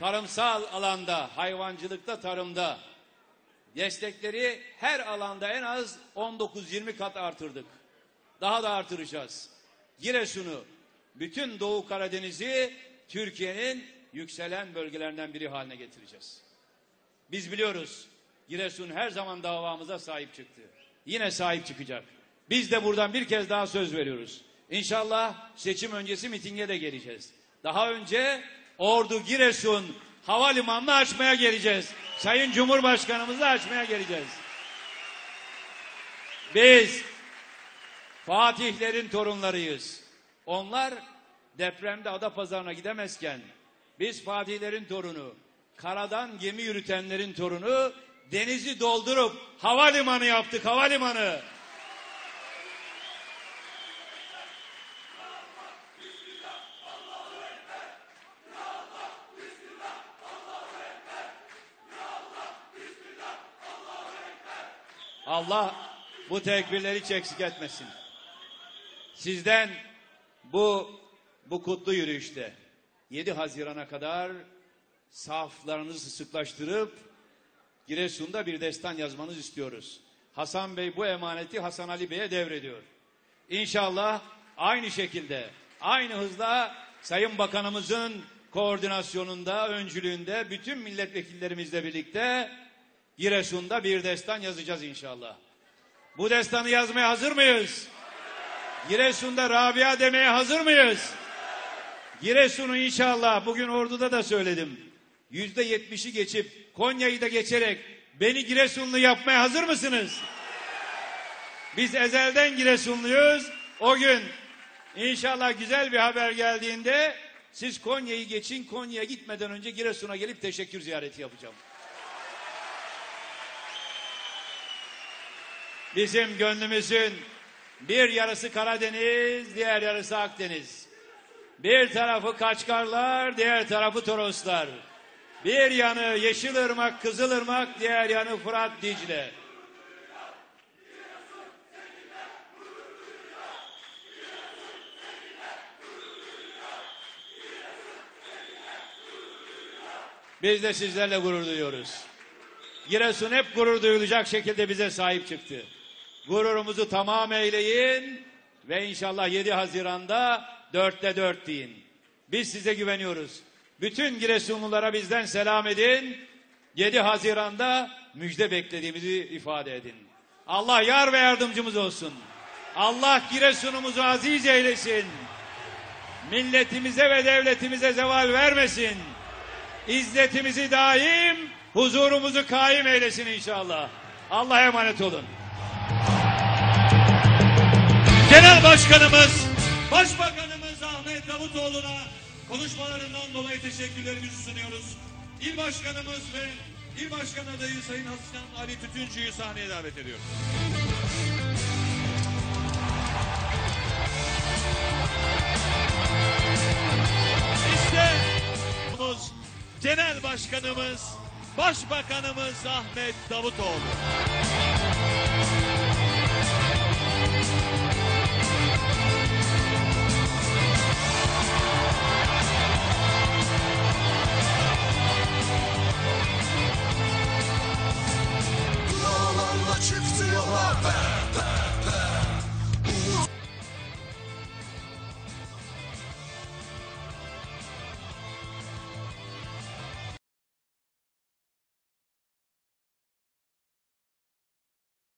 tarımsal alanda, hayvancılıkta, tarımda destekleri her alanda en az 19-20 kat artırdık. Daha da artıracağız. Giresun'u, bütün Doğu Karadeniz'i Türkiye'nin yükselen bölgelerinden biri haline getireceğiz. Biz biliyoruz Giresun her zaman davamıza sahip çıktı. Yine sahip çıkacak. Biz de buradan bir kez daha söz veriyoruz. İnşallah seçim öncesi mitinge de geleceğiz. Daha önce Ordu Giresun havalimanını açmaya geleceğiz. Sayın Cumhurbaşkanımızı açmaya geleceğiz. Biz Fatihlerin torunlarıyız. Onlar depremde Adapazarı'na gidemezken biz Fatihlerin torunu, karadan gemi yürütenlerin torunu denizi doldurup havalimanı yaptık havalimanı. Allah bu tekbirleri hiç eksik etmesin. Sizden bu bu kutlu yürüyüşte 7 Haziran'a kadar saflarınızı sıklaştırıp Giresun'da bir destan yazmanız istiyoruz. Hasan Bey bu emaneti Hasan Ali Bey'e devrediyor. İnşallah aynı şekilde, aynı hızla Sayın Bakanımızın koordinasyonunda, öncülüğünde bütün milletvekillerimizle birlikte Giresun'da bir destan yazacağız inşallah. Bu destanı yazmaya hazır mıyız? Giresun'da Rabia demeye hazır mıyız? Giresun'u inşallah bugün orduda da söyledim. Yüzde yetmişi geçip Konya'yı da geçerek beni Giresunlu yapmaya hazır mısınız? Biz ezelden Giresunluyuz. O gün inşallah güzel bir haber geldiğinde siz Konya'yı geçin. Konya'ya gitmeden önce Giresun'a gelip teşekkür ziyareti yapacağım. Bizim gönlümüzün bir yarısı Karadeniz, diğer yarısı Akdeniz. Bir tarafı Kaçkarlar, diğer tarafı Toroslar. Bir yanı Yeşilırmak, Kızılırmak, diğer yanı Fırat, Dicle. Biz de sizlerle gurur duyuyoruz. Giresun hep gurur duyulacak şekilde bize sahip çıktı. Gururumuzu tamam eyleyin ve inşallah 7 Haziran'da dörtte dört deyin. Biz size güveniyoruz. Bütün Giresunlulara bizden selam edin. 7 Haziran'da müjde beklediğimizi ifade edin. Allah yar ve yardımcımız olsun. Allah Giresun'umuzu aziz eylesin. Milletimize ve devletimize zeval vermesin. İzzetimizi daim, huzurumuzu kaim eylesin inşallah. Allah'a emanet olun. Genel Başkanımız, Başbakanımız Ahmet Davutoğlu'na konuşmalarından dolayı teşekkürlerimizi sunuyoruz. İl Başkanımız ve İl Başkan adayı Sayın Hasan Ali Tütüncü'yü sahneye davet ediyoruz. İşte Genel Başkanımız, Başbakanımız Ahmet Davutoğlu.